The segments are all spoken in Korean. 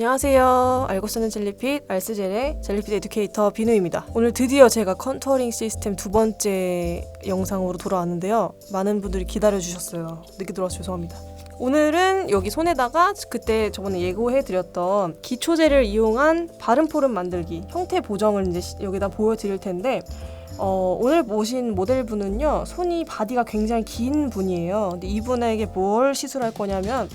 안녕하세요. 알고 쓰는 젤리핏 알스젤의 젤리핏 에듀케이터 비누입니다. 오늘 드디어 제가 컨투어링 시스템 두 번째 영상으로 돌아왔는데요. 많은 분들이 기다려 주셨어요. 늦게 들어와서 죄송합니다. 오늘은 여기 손에다가 그때 저번에 예고해 드렸던 기초제를 이용한 바른 포름 만들기 형태 보정을 이제 시- 여기다 보여드릴 텐데 어, 오늘 모신 모델분은요 손이 바디가 굉장히 긴 분이에요. 근데 이분에게 뭘 시술할 거냐면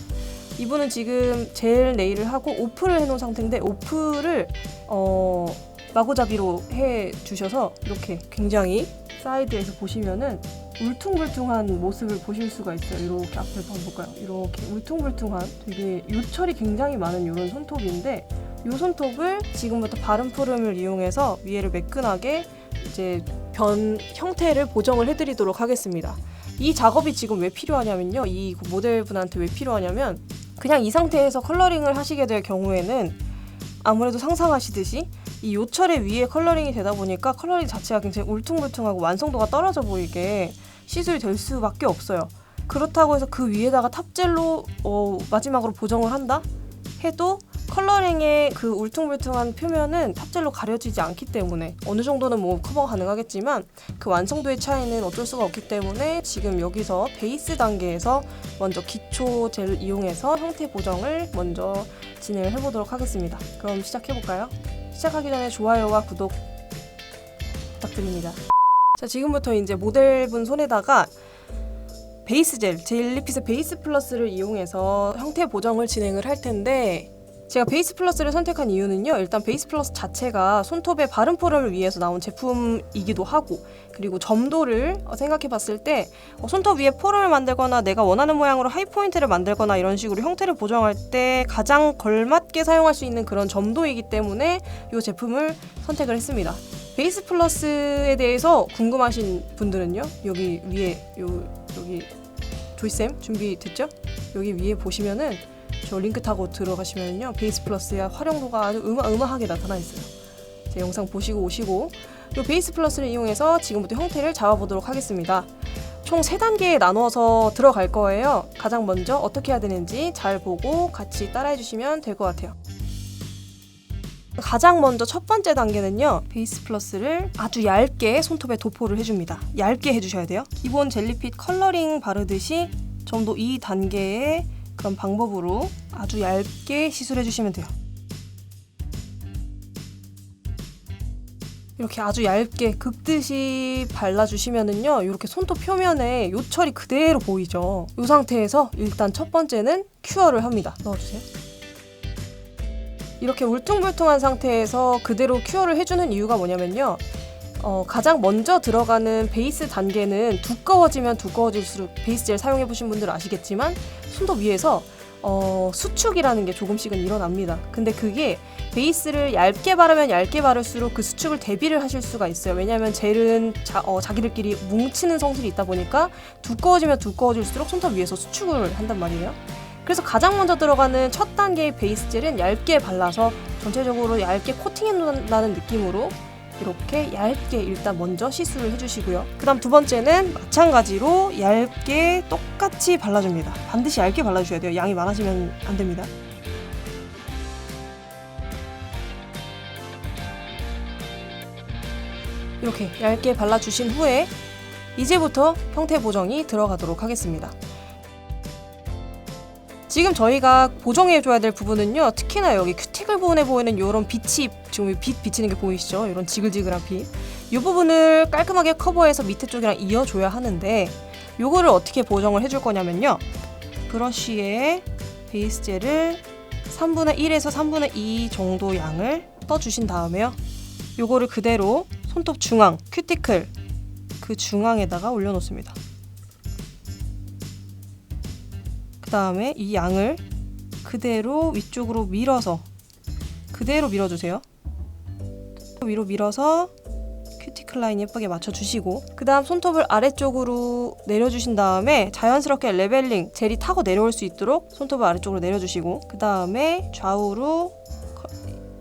이분은 지금 젤 네일을 하고 오프를 해놓은 상태인데 오프를 어, 마구잡이로 해 주셔서 이렇게 굉장히 사이드에서 보시면은 울퉁불퉁한 모습을 보실 수가 있어요. 이렇게 앞에 한번 볼까요? 이렇게 울퉁불퉁한 되게 요철이 굉장히 많은 이런 손톱인데 이 손톱을 지금부터 바른 포름을 이용해서 위에를 매끈하게 이제 변 형태를 보정을 해드리도록 하겠습니다. 이 작업이 지금 왜 필요하냐면요. 이 모델분한테 왜 필요하냐면 그냥 이 상태에서 컬러링을 하시게 될 경우에는 아무래도 상상하시듯이 이 요철의 위에 컬러링이 되다 보니까 컬러링 자체가 굉장히 울퉁불퉁하고 완성도가 떨어져 보이게 시술이 될 수밖에 없어요. 그렇다고 해서 그 위에다가 탑젤로 어, 마지막으로 보정을 한다 해도 컬러링의 그 울퉁불퉁한 표면은 탑젤로 가려지지 않기 때문에 어느 정도는 뭐 커버 가능하겠지만 그 완성도의 차이는 어쩔 수가 없기 때문에 지금 여기서 베이스 단계에서 먼저 기초 젤 이용해서 형태 보정을 먼저 진행을 해보도록 하겠습니다. 그럼 시작해볼까요? 시작하기 전에 좋아요와 구독 부탁드립니다. 자, 지금부터 이제 모델분 손에다가 베이스 젤, 젤리핏의 베이스 플러스를 이용해서 형태 보정을 진행을 할 텐데 제가 베이스 플러스를 선택한 이유는요. 일단 베이스 플러스 자체가 손톱의 바른 포름을 위해서 나온 제품이기도 하고 그리고 점도를 어, 생각해 봤을 때 어, 손톱 위에 포름을 만들거나 내가 원하는 모양으로 하이포인트를 만들거나 이런 식으로 형태를 보정할 때 가장 걸맞게 사용할 수 있는 그런 점도이기 때문에 이 제품을 선택을 했습니다. 베이스 플러스에 대해서 궁금하신 분들은요. 여기 위에 요 여기 조이쌤 준비됐죠? 여기 위에 보시면은 저 링크 타고 들어가시면요 베이스 플러스의 활용도가 아주 어마어마하게 나타나 있어요. 제 영상 보시고 오시고 이 베이스 플러스를 이용해서 지금부터 형태를 잡아보도록 하겠습니다. 총세 단계에 나누어서 들어갈 거예요. 가장 먼저 어떻게 해야 되는지 잘 보고 같이 따라해 주시면 될 것 같아요. 가장 먼저 첫 번째 단계는요. 베이스 플러스를 아주 얇게 손톱에 도포를 해줍니다. 얇게 해주셔야 돼요. 기본 젤리핏 컬러링 바르듯이 점도 이 단계의 그런 방법으로 아주 얇게 시술해 주시면 돼요. 이렇게 아주 얇게 긋듯이 발라주시면은요, 이렇게 손톱 표면에 요철이 그대로 보이죠. 이 상태에서 일단 첫 번째는 큐어를 합니다. 넣어주세요. 이렇게 울퉁불퉁한 상태에서 그대로 큐어를 해주는 이유가 뭐냐면요. 어, 가장 먼저 들어가는 베이스 단계는 두꺼워지면 두꺼워질수록 베이스 젤 사용해 보신 분들 은 아시겠지만 손톱 위에서 어, 수축이라는 게 조금씩은 일어납니다. 근데 그게 베이스를 얇게 바르면 얇게 바를수록 그 수축을 대비를 하실 수가 있어요. 왜냐하면 젤은 자, 어, 자기들끼리 뭉치는 성질이 있다 보니까 두꺼워지면 두꺼워질수록 손톱 위에서 수축을 한단 말이에요. 그래서 가장 먼저 들어가는 첫 단계의 베이스 젤은 얇게 발라서 전체적으로 얇게 코팅해 놓는다는 느낌으로 이렇게 얇게 일단 먼저 시술을 해주시고요. 그 다음 두 번째는 마찬가지로 얇게 똑같이 발라줍니다. 반드시 얇게 발라주셔야 돼요. 양이 많아지면 안 됩니다. 이렇게 얇게 발라주신 후에 이제부터 형태 보정이 들어가도록 하겠습니다. 지금 저희가 보정해줘야 될 부분은요. 특히나 여기 큐티클 부분에 보이는 이런 빛이 지금 빛 비치는 게 보이시죠? 이런 지글지글한 빛. 이 부분을 깔끔하게 커버해서 밑에 쪽이랑 이어줘야 하는데 요거를 어떻게 보정을 해줄 거냐면요. 브러쉬에 베이스 젤을 3분의 1에서 3분의 2 정도 양을 떠주신 다음에요. 요거를 그대로 손톱 중앙, 큐티클 그 중앙에다가 올려놓습니다. 다음에 이 양을 그대로 위쪽으로 밀어서 그대로 밀어주세요. 위로 밀어서 큐티클 라인 예쁘게 맞춰주시고 그 다음 손톱을 아래쪽으로 내려주신 다음에 자연스럽게 레벨링 젤이 타고 내려올 수 있도록 손톱을 아래쪽으로 내려주시고 그 다음에 좌우로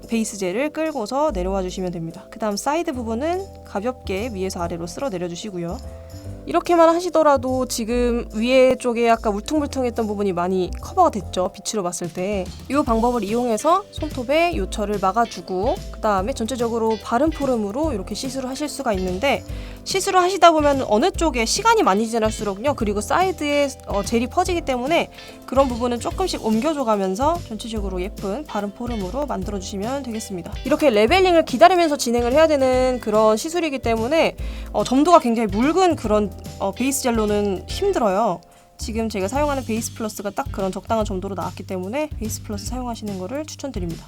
베이스 젤을 끌고서 내려와 주시면 됩니다. 그 다음 사이드 부분은 가볍게 위에서 아래로 쓸어 내려주시고요. 이렇게만 하시더라도 지금 위에 쪽에 약간 울퉁불퉁했던 부분이 많이 커버가 됐죠. 빛으로 봤을 때. 이 방법을 이용해서 손톱에 요철을 막아주고 그 다음에 전체적으로 바른 포름으로 이렇게 시술을 하실 수가 있는데 시술을 하시다 보면 어느 쪽에 시간이 많이 지날수록요. 그리고 사이드에 어, 젤이 퍼지기 때문에 그런 부분은 조금씩 옮겨줘가면서 전체적으로 예쁜 바른 포름으로 만들어주시면 되겠습니다. 이렇게 레벨링을 기다리면서 진행을 해야 되는 그런 시술이기 때문에 어, 점도가 굉장히 묽은 그런 어, 베이스 젤로는 힘들어요. 지금 제가 사용하는 베이스 플러스가 딱 그런 적당한 점도로 나왔기 때문에 베이스 플러스 사용하시는 거를 추천드립니다.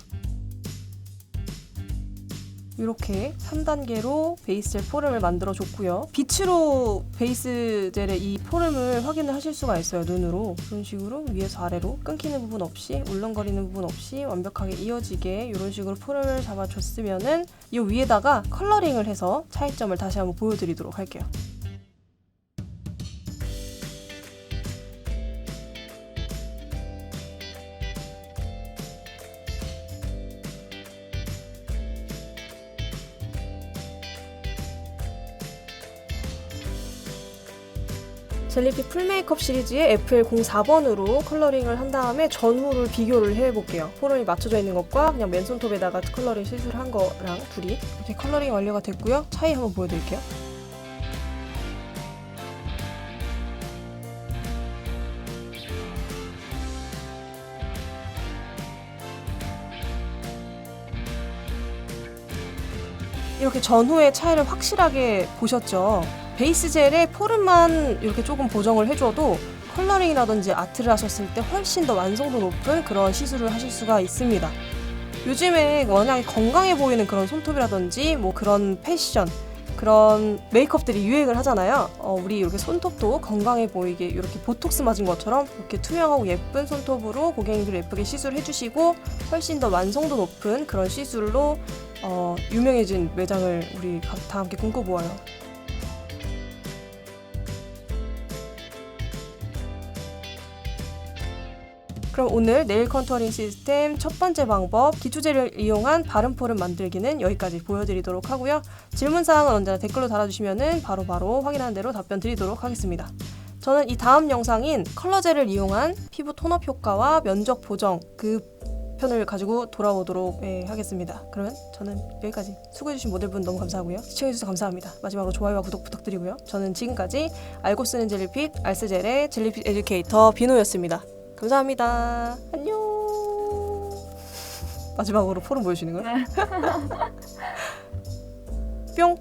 이렇게 3단계로 베이스 젤 포름을 만들어 줬고요. 빛으로 베이스 젤의 이 포름을 확인을 하실 수가 있어요. 눈으로. 그런 식으로 위에서 아래로 끊기는 부분 없이 울렁거리는 부분 없이 완벽하게 이어지게 이런 식으로 포름을 잡아줬으면은 이 위에다가 컬러링을 해서 차이점을 다시 한번 보여드리도록 할게요. 젤리피 풀 메이크업 시리즈의 FL04번으로 컬러링을 한 다음에 전후를 비교를 해볼게요. 포름이 맞춰져 있는 것과 그냥 맨손톱에다가 컬러링 시술한 거랑 둘이 이렇게 컬러링 완료가 됐고요. 차이 한번 보여드릴게요. 이렇게 전후의 차이를 확실하게 보셨죠? 베이스 젤에 포름만 이렇게 조금 보정을 해줘도 컬러링이라든지 아트를 하셨을 때 훨씬 더 완성도 높은 그런 시술을 하실 수가 있습니다. 요즘에 워낙에 건강해 보이는 그런 손톱이라든지 뭐 그런 패션 그런 메이크업들이 유행을 하잖아요. 어, 우리 이렇게 손톱도 건강해 보이게 이렇게 보톡스 맞은 것처럼 이렇게 투명하고 예쁜 손톱으로 고객님들 예쁘게 시술을 해주시고 훨씬 더 완성도 높은 그런 시술로 어, 유명해진 매장을 우리 가- 다 함께 꿈꿔보아요. 그럼 오늘 네일 컨투어링 시스템 첫 번째 방법 기초재를 이용한 바른 포름 만들기는 여기까지 보여드리도록 하고요. 질문사항은 언제나 댓글로 달아주시면 바로바로 확인하는 대로 답변 드리도록 하겠습니다. 저는 이 다음 영상인 컬러젤을 이용한 피부 톤업 효과와 면적 보정 그 편을 가지고 돌아오도록 예, 하겠습니다. 그러면 저는 여기까지 수고해주신 모델분 너무 감사하고요. 시청해주셔서 감사합니다. 마지막으로 좋아요와 구독 부탁드리고요. 저는 지금까지 알고 쓰는 젤리핏 알스젤의 젤리핏 에듀케이터 비노였습니다. 감사합니다. 안녕. 마지막으로 포럼 보여주시는 거예요?